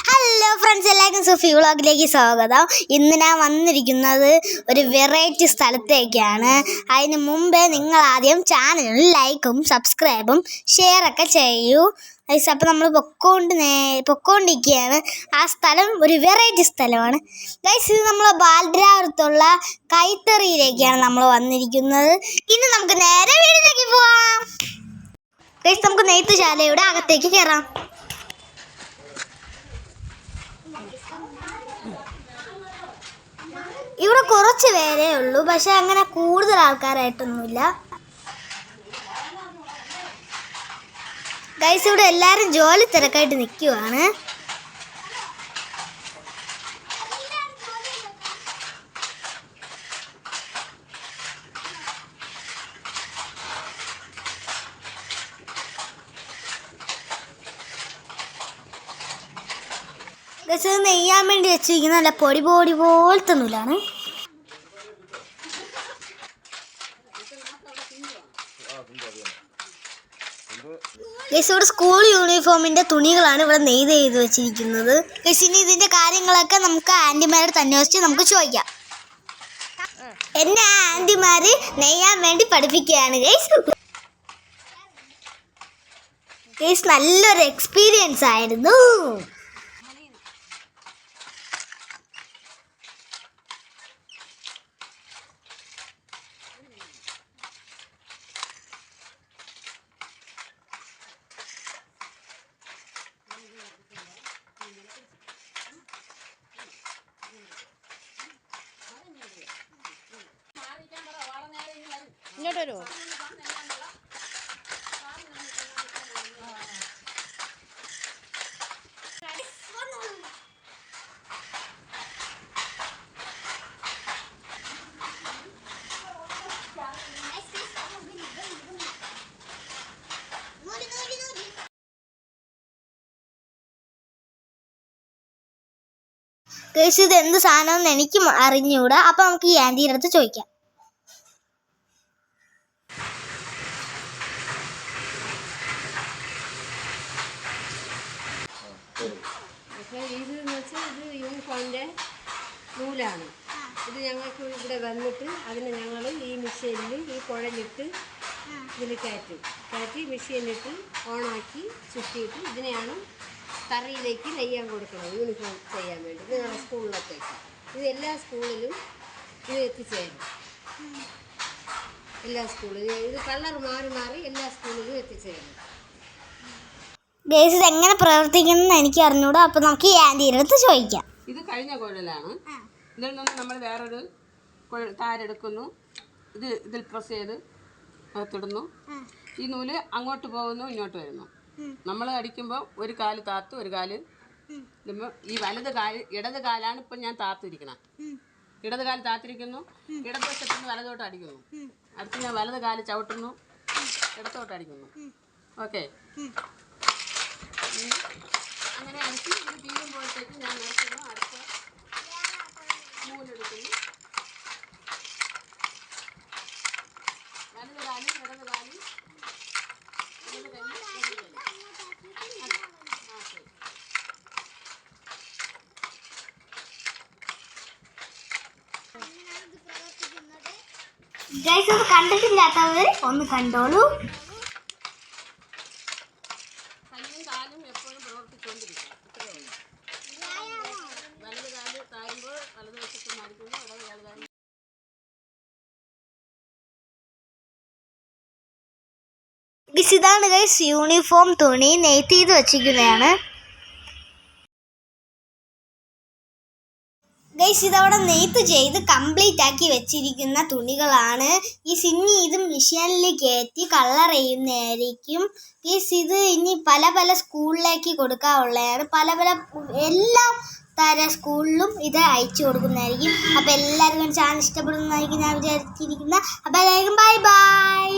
Hello friends എല്ലാവർക്കും സുഫി വ്ളോഗിലേക്ക് സ്വാഗതം. ഇന്ന് ഞാൻ വന്നിരിക്കുന്നത് ഒരു വെറൈറ്റി സ്ഥലത്തേക്കാണ്. അതിന് മുമ്പേ നിങ്ങൾ ആദ്യം ചാനൽ ലൈക്കും സബ്സ്ക്രൈബും ഷെയറൊക്കെ ചെയ്യൂ. ഗൈസ് അപ്പോൾ നമ്മൾ പൊക്കോണ്ട് നേ പൊക്കോണ്ടിരിക്കുകയാണ് ആ സ്ഥലം ഒരു വെറൈറ്റി സ്ഥലമാണ്. ഗൈസ് ഇത് നമ്മൾ ബാലരാപുരത്തുള്ള കൈത്തറിയിലേക്കാണ് നമ്മൾ വന്നിരിക്കുന്നത്. ഇനി നമുക്ക് നേരെ വീട്ടിലേക്ക് പോവാം. ഗൈസ് നമുക്ക് നെയ്ത്തുശാലയുടെ അകത്തേക്ക് കയറാം ഇവിടെ കുറച്ച് പേരേ ഉള്ളൂ. പക്ഷെ അങ്ങനെ കൂടുതൽ ആൾക്കാരായിട്ടൊന്നുമില്ല. ഗൈസ് ഇവിടെ എല്ലാവരും ജോലി തിരക്കായിട്ട് നിൽക്കുവാണ് ഇത് നെയ്യാൻ വേണ്ടി വെച്ചിരിക്കുന്ന നല്ല പൊടി പൊടി പോലത്തെ നൂലാണ്. ഇവിടെ സ്കൂൾ യൂണിഫോമിന്റെ തുണികളാണ് ഇവിടെ നെയ്ത് ചെയ്ത് വെച്ചിരിക്കുന്നത്. ഇനി ഇതിന്റെ കാര്യങ്ങളൊക്കെ നമുക്ക് ആന്റിമാരോട് അന്വേഷിച്ച് നമുക്ക് ചോദിക്കാം. എന്നെ ആന്റിമാര് നെയ്യാൻ വേണ്ടി പഠിപ്പിക്കുകയാണ് ഗൈസ്. ഗൈസ് നല്ലൊരു എക്സ്പീരിയൻസ് ആയിരുന്നു. ഇങ്ങോട്ട് വരുമോ കേസ് ഇത് എന്ത് സാധനം എനിക്ക് അറിഞ്ഞൂടാ. അപ്പൊ നമുക്ക് ഈ ആന്റിയുടെ അടുത്ത് ചോദിക്കാം. പക്ഷേ ഇത് എന്ന് വെച്ചാൽ ഇത് യൂണിഫോമിന്റെ നൂലാണ്. ഇത് ഞങ്ങൾക്ക് ഇവിടെ വന്നിട്ട് അതിന് ഞങ്ങൾ ഈ മെഷീനിൽ ഈ കുഴലിട്ട് ഇതിൽ കയറ്റും. കയറ്റി മെഷീനിലിട്ട് ഓണാക്കി ചുറ്റിയിട്ട് ഇതിനെയാണ് തറയിലേക്ക് നെയ്യാൻ കൊടുക്കണം യൂണിഫോം ചെയ്യാൻ വേണ്ടി. ഇത് ഞങ്ങളുടെ സ്കൂളിലത്തേക്ക് ഇത് എല്ലാ സ്കൂളിലും ഇത് എത്തിച്ചേരും. എല്ലാ സ്കൂളിലും. ഇത് കളർ മാറി മാറി എല്ലാ സ്കൂളിലും എത്തിച്ചേരും. ഗേസ് ഇത് എങ്ങനെ പ്രവർത്തിക്കുന്നു എനിക്ക് അറിഞ്ഞൂടാ. അപ്പൊ നമുക്ക് ഈ ആന്റിയുടെ അടുത്ത് ചോദിക്കാം. ഇത് കഴിഞ്ഞ കുഴലാണ്. ഇതിൽ നിന്ന് നമ്മൾ വേറൊരു കുഴൽ താരെടുക്കുന്നു ഇത് ഇതിൽ പ്രസ് ചെയ്ത് അകത്തിടുന്നു. ഈ നൂൽ അങ്ങോട്ട് പോകുന്നു ഇങ്ങോട്ട് വരുന്നു. നമ്മൾ അടിക്കുമ്പോൾ ഒരു കാൽ താത്ത് ഒരു കാൽ ഈ വലത് കാൽ ഇടത് കാലാണ് ഇപ്പം ഞാൻ താത്തിരിക്കണം. ഇടത് കാൽ താത്തിരിക്കുന്നു. ഇടതുവശത്ത് നിന്ന് വലതോട്ട് അടിക്കുന്നു. അടുത്ത് ഞാൻ വലത് കാൽ ചവിട്ടുന്നു. ഇടത്തോട്ട് അടിക്കുന്നു. ഓക്കെ അങ്ങനെ അരച്ച് ഇത് തീരുമ്പോഴത്തേക്ക് ഞാൻ നോക്കുന്നു അടുത്ത നൂലെടുക്കുന്നു വലത് കാലും ഇടത് കാലും ഇടത് അതെ. ശരി. ഗൈസ് ഇത് കണ്ടിട്ടില്ലാത്തവർ ഒന്ന് കണ്ടോളൂ കൈയും കാലും എപ്പോഴും പ്രവർത്തിച്ചുകൊണ്ടിരിക്കും ഇത്രയേ ഉള്ളൂ വലത് കാൽ താഴുമ്പോൾ വലത് വശത്ത് മടിക്കുന്നു ഇടത് കാൽ താഴുമ്പോൾ ഗൈസ് ഇതാണ് ഗൈസ് യൂണിഫോം തുണി നെയ്ത്ത് ചെയ്ത് വെച്ചിരിക്കുന്നതാണ്. ഗൈസ് ഇതവിടെ നെയ്ത്ത് ചെയ്ത് കംപ്ലീറ്റ് ആക്കി വെച്ചിരിക്കുന്ന തുണികളാണ്. ഈ സിന്നി ഇത് മിഷീനിൽ കയറ്റി കളർ ചെയ്യുന്നതായിരിക്കും. ഗൈസ് ഇത് ഇനി പല പല സ്കൂളിലേക്ക് കൊടുക്കാനുള്ളതാണ് പല പല എല്ലാ തര സ്കൂളിലും ഇത് അയച്ചു കൊടുക്കുന്നതായിരിക്കും. അപ്പോൾ എല്ലാവർക്കും ചാനൽ ഇഷ്ടപ്പെടുന്നതായിരിക്കും ഞാൻ വിചാരിച്ചിരിക്കുന്നത് അപ്പോൾ എല്ലാവർക്കും ബൈ ബൈ